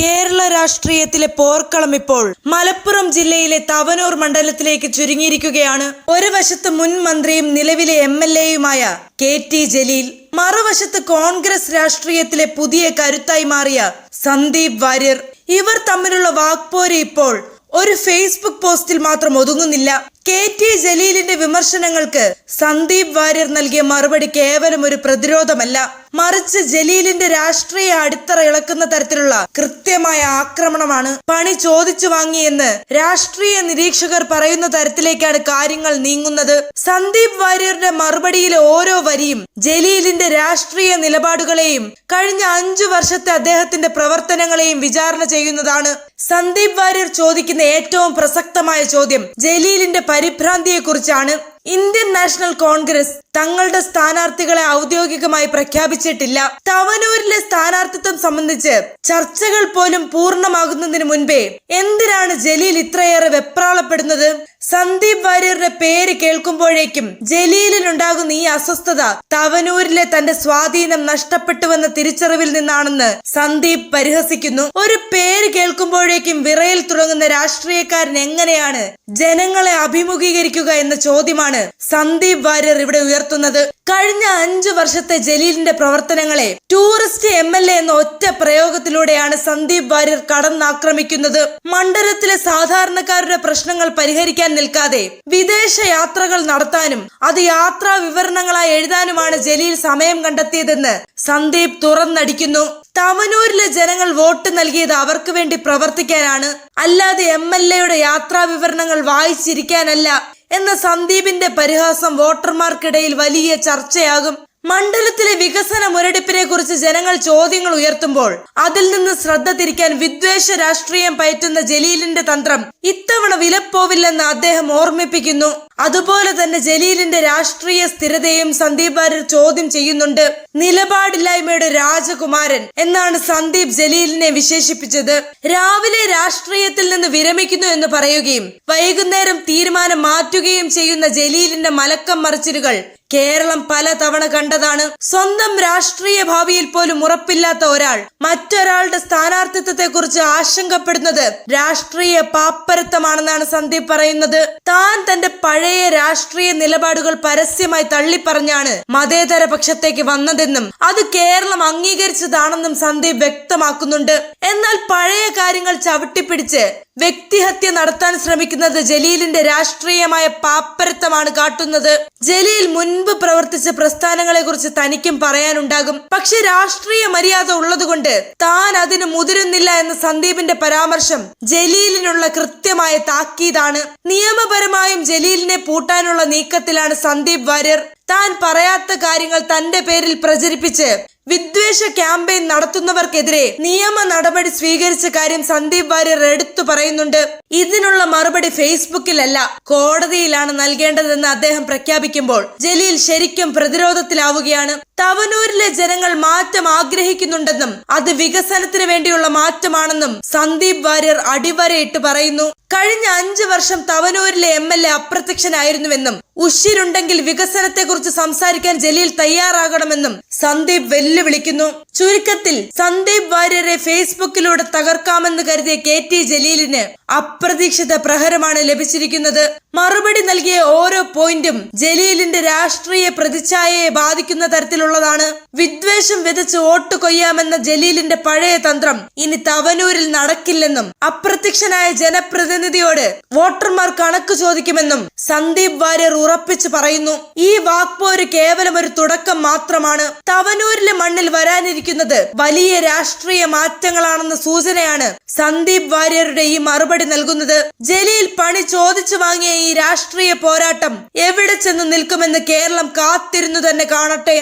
കേരള രാഷ്ട്രീയത്തിലെ പോർക്കളം ഇപ്പോൾ മലപ്പുറം ജില്ലയിലെ തവനൂർ മണ്ഡലത്തിലേക്ക് ചുരുങ്ങിയിരിക്കുകയാണ്. ഒരു വശത്ത് മുൻ മന്ത്രിയും നിലവിലെ എം എൽ എയുമായ കെ ടി ജലീൽ മറുവശത്ത് കോൺഗ്രസ് രാഷ്ട്രീയത്തിലെ പുതിയ കരുത്തായി മാറിയ സന്ദീപ് വാര്യർ. ഇവർ തമ്മിലുള്ള വാക്പോര് ഇപ്പോൾ ഒരു ഫേസ്ബുക്ക് പോസ്റ്റിൽ മാത്രം ഒതുങ്ങുന്നില്ല. കെ ടി ജലീലിന്റെ വിമർശനങ്ങൾക്ക് സന്ദീപ് വാര്യർ നൽകിയ മറുപടി കേവലം ഒരു പ്രതിരോധമല്ല. മറിച്ച് ജലീലിന്റെ രാഷ്ട്രീയ അടിത്തറ ഇളക്കുന്ന തരത്തിലുള്ള കൃത്യമായ ആക്രമണമാണ് പണി ചോദിച്ചു വാങ്ങിയെന്ന് രാഷ്ട്രീയ നിരീക്ഷകർ പറയുന്ന തരത്തിലേക്കാണ് കാര്യങ്ങൾ നീങ്ങുന്നത്. സന്ദീപ് വാര്യരുടെ മറുപടിയിലെ ഓരോ വരിയും ജലീലിന്റെ രാഷ്ട്രീയ നിലപാടുകളെയും കഴിഞ്ഞ അഞ്ചു വർഷത്തെ അദ്ദേഹത്തിന്റെ പ്രവർത്തനങ്ങളെയും വിചാരണ ചെയ്യുന്നതാണ്. സന്ദീപ് വാര്യർ ചോദിക്കുന്ന ഏറ്റവും പ്രസക്തമായ ചോദ്യം ജലീലിന്റെ പരിഭ്രാന്തിയെക്കുറിച്ചാണ് ഇന്ത്യൻ നാഷണൽ കോൺഗ്രസ് തങ്ങളുടെ സ്ഥാനാർത്ഥികളെ ഔദ്യോഗികമായി പ്രഖ്യാപിച്ചിട്ടില്ല. തവനൂരിലെ സ്ഥാനാർത്ഥിത്വം സംബന്ധിച്ച് ചർച്ചകൾ പോലും പൂർണമാകുന്നതിന് മുൻപേ എന്തിനാണ് ജലീൽ ഇത്രയേറെ വെപ്രാളപ്പെടുന്നത്? സന്ദീപ് വാര്യരുടെ പേര് കേൾക്കുമ്പോഴേക്കും ജലീലിനുണ്ടാകുന്ന ഈ അസ്വസ്ഥത തവനൂരിലെ തന്റെ സ്വാധീനം നഷ്ടപ്പെട്ടുവെന്ന തിരിച്ചറിവിൽ നിന്നാണെന്ന് സന്ദീപ് പരിഹസിക്കുന്നു. ഒരു പേര് കേൾക്കുമ്പോഴേക്കും വിറയിൽ തുടങ്ങുന്ന രാഷ്ട്രീയക്കാരൻ എങ്ങനെയാണ് ജനങ്ങളെ അഭിമുഖീകരിക്കുക എന്ന ചോദ്യമാണ് സന്ദീപ് വാര്യർ ഇവിടെ ഉയർത്തുന്നത്. കഴിഞ്ഞ അഞ്ചു വർഷത്തെ ജലീലിന്റെ പ്രവർത്തനങ്ങളെ ടൂറിസ്റ്റ് എം എൽ എ എന്ന ഒറ്റ പ്രയോഗത്തിലൂടെയാണ് സന്ദീപ് വാര്യർ കടന്നാക്രമിക്കുന്നത്. മണ്ഡലത്തിലെ സാധാരണക്കാരുടെ പ്രശ്നങ്ങൾ പരിഹരിക്കാൻ നിൽക്കാതെ വിദേശ യാത്രകൾ നടത്താനും അത് യാത്രാ വിവരണങ്ങളായി എഴുതാനുമാണ് ജലീൽ സമയം കണ്ടെത്തിയതെന്ന് സന്ദീപ് തുറന്നടിക്കുന്നു. തവനൂരിലെ ജനങ്ങൾ വോട്ട് നൽകിയത് അവർക്ക് വേണ്ടി പ്രവർത്തിക്കാനാണ്. അല്ലാതെ എം എൽ എയുടെ യാത്രാ വിവരണങ്ങൾ വായിച്ചിരിക്കാനല്ല എന്ന സന്ദീപിന്റെ പരിഹാസം വോട്ടർമാർക്കിടയിൽ വലിയ ചർച്ചയാകും. മണ്ഡലത്തിലെ വികസന മുരടിപ്പിനെ കുറിച്ച് ജനങ്ങൾ ചോദ്യങ്ങൾ ഉയർത്തുമ്പോൾ അതിൽ നിന്ന് ശ്രദ്ധ തിരിക്കാൻ വിദ്വേഷ രാഷ്ട്രീയം പയറ്റുന്ന ജലീലിന്റെ തന്ത്രം ഇത്തവണ വിലപ്പോവില്ലെന്ന് അദ്ദേഹം ഓർമ്മിപ്പിക്കുന്നു. അതുപോലെ തന്നെ ജലീലിന്റെ രാഷ്ട്രീയ സ്ഥിരതയും സന്ദീപ് വാര്യർ ചോദ്യം ചെയ്യുന്നുണ്ട്. നിലപാടില്ലായ്മയുടെ രാജകുമാരൻ എന്നാണ് സന്ദീപ് ജലീലിനെ വിശേഷിപ്പിച്ചത്. രാവിലെ രാഷ്ട്രീയത്തിൽ നിന്ന് വിരമിക്കുന്നു എന്ന് പറയുകയും വൈകുന്നേരം തീരുമാനം മാറ്റുകയും ചെയ്യുന്ന ജലീലിന്റെ മലക്കം മറിച്ചിലുകൾ കേരളം പല തവണ കണ്ടതാണ്. സ്വന്തം രാഷ്ട്രീയ ഭാവിയിൽ പോലും ഉറപ്പില്ലാത്ത ഒരാൾ മറ്റൊരാളുടെ സ്ഥാനാർത്ഥിത്വത്തെ കുറിച്ച് ആശങ്കപ്പെടുന്നത് രാഷ്ട്രീയ പാപ്പരത്തമാണെന്നാണ് സന്ദീപ് പറയുന്നത്. താൻ തന്റെ പഴയ രാഷ്ട്രീയ നിലപാടുകൾ പരസ്യമായി തള്ളിപ്പറഞ്ഞാണ് മതേതര പക്ഷത്തേക്ക് വന്നതെന്നും അത് കേരളം അംഗീകരിച്ചതാണെന്നും സന്ദീപ് വ്യക്തമാക്കുന്നുണ്ട്. എന്നാൽ പഴയ കാര്യങ്ങൾ ചവിട്ടിപ്പിടിച്ച് വ്യക്തിഹത്യ നടത്താൻ ശ്രമിക്കുന്നത് ജലീലിന്റെ രാഷ്ട്രീയമായ പാപ്പരത്തമാണ് കാട്ടുന്നത്. ജലീൽ മുൻപ് പ്രവർത്തിച്ച പ്രസ്ഥാനങ്ങളെ കുറിച്ച് തനിക്കും പറയാനുണ്ടാകും. പക്ഷെ രാഷ്ട്രീയ മര്യാദ ഉള്ളതുകൊണ്ട് താൻ അതിന് മുതിരുന്നില്ല എന്ന സന്ദീപിന്റെ പരാമർശം ജലീലിനുള്ള കൃത്യമായ താക്കീതാണ്. നിയമപരമായും ജലീലിനെ പൂട്ടാനുള്ള നീക്കത്തിലാണ് സന്ദീപ് വാര്യർ. താൻ പറയാത്ത കാര്യങ്ങൾ തന്റെ പേരിൽ പ്രചരിപ്പിച്ച് വിദ്വേഷ ക്യാമ്പയിൻ നടത്തുന്നവർക്കെതിരെ നിയമ നടപടി സ്വീകരിച്ച കാര്യം സന്ദീപ് വാര്യർ എടുത്തു പറയുന്നുണ്ട്. ഇതിനുള്ള മറുപടി ഫേസ്ബുക്കിലല്ല കോടതിയിലാണ് നൽകേണ്ടതെന്ന് അദ്ദേഹം പ്രഖ്യാപിക്കുമ്പോൾ ജലീൽ ശരിക്കും പ്രതിരോധത്തിലാവുകയാണ്. തവനൂരിലെ ജനങ്ങൾ മാറ്റം ആഗ്രഹിക്കുന്നുണ്ടെന്നും അത് വികസനത്തിന് വേണ്ടിയുള്ള മാറ്റമാണെന്നും സന്ദീപ് വാര്യർ അടിവരയിട്ട് പറയുന്നു. കഴിഞ്ഞ അഞ്ചു വർഷം തവനൂരിലെ എം എൽ എ അപ്രത്യക്ഷനായിരുന്നുവെന്നും ഉഷിരുണ്ടെങ്കിൽ വികസനത്തെക്കുറിച്ച് സംസാരിക്കാൻ ജലീൽ തയ്യാറാകണമെന്നും സന്ദീപ് വെല്ലുവിളിക്കുന്നു. ചുരുക്കത്തിൽ സന്ദീപ് വാര്യരെ ഫേസ്ബുക്കിലൂടെ തകർക്കാമെന്ന് കരുതിയ കെ ടി ജലീലിന് അപ്രതീക്ഷിത പ്രഹരമാണ് ലഭിച്ചിരിക്കുന്നത്. മറുപടി നൽകിയ ഓരോ പോയിന്റും ജലീലിന്റെ രാഷ്ട്രീയ പ്രതിച്ഛായയെ ബാധിക്കുന്ന തരത്തിലുള്ളതാണ് വിദ്വേഷം വിതച്ച് വോട്ട് കൊയ്യാമെന്ന ജലീലിന്റെ പഴയ തന്ത്രം ഇനി തവനൂരിൽ നടക്കില്ലെന്നും അപ്രത്യക്ഷനായ ജനപ്രതിനിധിയോട് വോട്ടർമാർ കണക്ക് ചോദിക്കുമെന്നും സന്ദീപ് വാര്യർ ഉറപ്പിച്ചു പറയുന്നു. ഈ വാക്പോര് കേവലം ഒരു തുടക്കം മാത്രമാണ്. തവനൂരിലെ മണ്ണിൽ വരാനിരിക്കുന്നത് വലിയ രാഷ്ട്രീയ മാറ്റങ്ങളാണെന്ന സൂചനയാണ് സന്ദീപ് വാര്യരുടെ ഈ മറുപടി നൽകുന്നത്. ജലീൽ പണി ചോദിച്ചു വാങ്ങിയ ഈ രാഷ്ട്രീയ പോരാട്ടം എവിടെ ചെന്ന് നിൽക്കുമെന്ന് കേരളം കാത്തിരുന്നു തന്നെ കാണട്ടെ.